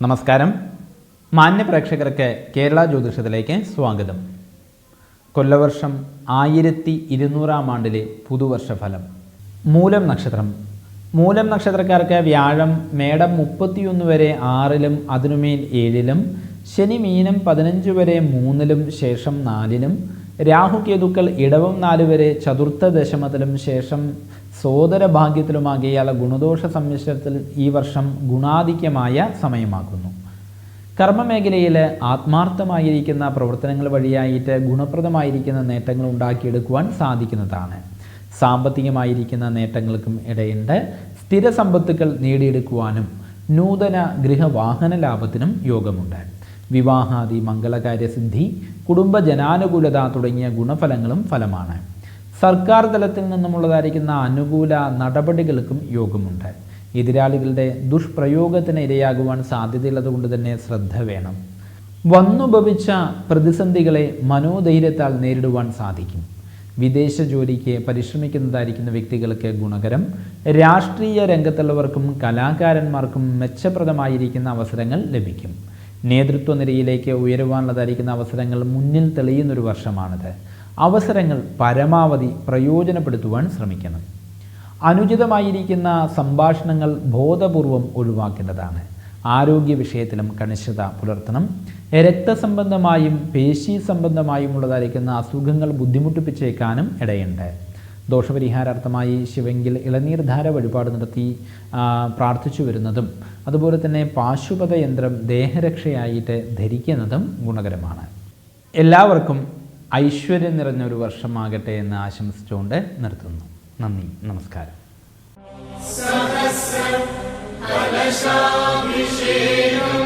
നമസ്കാരം. മാന്യ പ്രേക്ഷകർക്ക് കേരള ജ്യോതിഷത്തിലേക്ക് സ്വാഗതം. കൊല്ലവർഷം ആയിരത്തി ഇരുന്നൂറാം ആണ്ടിലെ പുതുവർഷ ഫലം മൂലം നക്ഷത്രം. മൂലം നക്ഷത്രക്കാർക്ക് വ്യാഴം മേടം മുപ്പത്തിയൊന്ന് വരെ ആറിലും അതിനുമേൽ ഏഴിലും ശനി മീനം പതിനഞ്ച് വരെ മൂന്നിലും ശേഷം നാലിലും രാഹുകേതുക്കൾ ഇടവം നാല് വരെ ചതുർത്ഥ ദശമത്തിലും ശേഷം സോദര ഭാഗ്യത്തിലുമാകിയാൽ ഗുണദോഷ സമ്മിശ്രത്തിൽ ഈ വർഷം ഗുണാധിക്യമായ സമയമാക്കുന്നു. കർമ്മമേഖലയിൽ ആത്മാർത്ഥമായിരിക്കുന്ന പ്രവർത്തനങ്ങൾ വഴിയായിട്ട് ഗുണപ്രദമായിരിക്കുന്ന നേട്ടങ്ങൾ ഉണ്ടാക്കിയെടുക്കുവാൻ സാധിക്കുന്നതാണ്. സാമ്പത്തികമായിരിക്കുന്ന നേട്ടങ്ങൾക്കും ഇടയുണ്ട്. സ്ഥിര സമ്പത്തുക്കൾ നേടിയെടുക്കുവാനും നൂതന ഗൃഹവാഹന ലാഭത്തിനും യോഗമുണ്ട്. വിവാഹാദി മംഗളകാര്യസിദ്ധി കുടുംബ ജനാനുകൂലത തുടങ്ങിയ ഗുണഫലങ്ങളും ഫലമാണ്. സർക്കാർ തലത്തിൽ നിന്നുമുള്ളതായിരിക്കുന്ന അനുകൂല നടപടികൾക്കും യോഗമുണ്ട്. എതിരാളികളുടെ ദുഷ്പ്രയോഗത്തിന് ഇരയാകുവാൻ സാധ്യതയുള്ളതുകൊണ്ട് തന്നെ ശ്രദ്ധ വേണം. വന്നുഭവിച്ച പ്രതിസന്ധികളെ മനോധൈര്യത്താൽ നേരിടുവാൻ സാധിക്കും. വിദേശ ജോലിക്ക് പരിശ്രമിക്കുന്നതായിരിക്കുന്ന വ്യക്തികൾക്ക് ഗുണകരം. രാഷ്ട്രീയ രംഗത്തുള്ളവർക്കും കലാകാരന്മാർക്കും മെച്ചപ്രദമായിരിക്കുന്ന അവസരങ്ങൾ ലഭിക്കും. നേതൃത്വ നിരയിലേക്ക് ഉയരുവാനുള്ളതായിരിക്കുന്ന അവസരങ്ങൾ മുന്നിൽ തെളിയുന്നൊരു വർഷമാണിത്. അവസരങ്ങൾ പരമാവധി പ്രയോജനപ്പെടുത്തുവാൻ ശ്രമിക്കണം. അനുചിതമായിരിക്കുന്ന സംഭാഷണങ്ങൾ ബോധപൂർവം ഒഴിവാക്കേണ്ടതാണ്. ആരോഗ്യ വിഷയത്തിലും കണിശത പുലർത്തണം. രക്തസംബന്ധമായും പേശി സംബന്ധമായും ഉള്ളതായിരിക്കുന്ന അസുഖങ്ങൾ ബുദ്ധിമുട്ടിപ്പിച്ചേക്കാനും ഇടയുണ്ട്. ദോഷപരിഹാരാർത്ഥമായി ശിവങ്കിൽ ഇളനീർധാര വഴിപാട് നടത്തി പ്രാർത്ഥിച്ചു വരുന്നതും അതുപോലെ തന്നെ പാശുപത യന്ത്രം ദേഹരക്ഷയായിട്ട് ധരിക്കുന്നതും ഗുണകരമാണ്. എല്ലാവർക്കും ഐശ്വര്യം നിറഞ്ഞ ഒരു വർഷമാകട്ടെ എന്ന് ആശംസിച്ചുകൊണ്ട് നിർത്തുന്നു. നന്ദി നമസ്കാരം. സഹസ്രം കലശാഭിഷേകം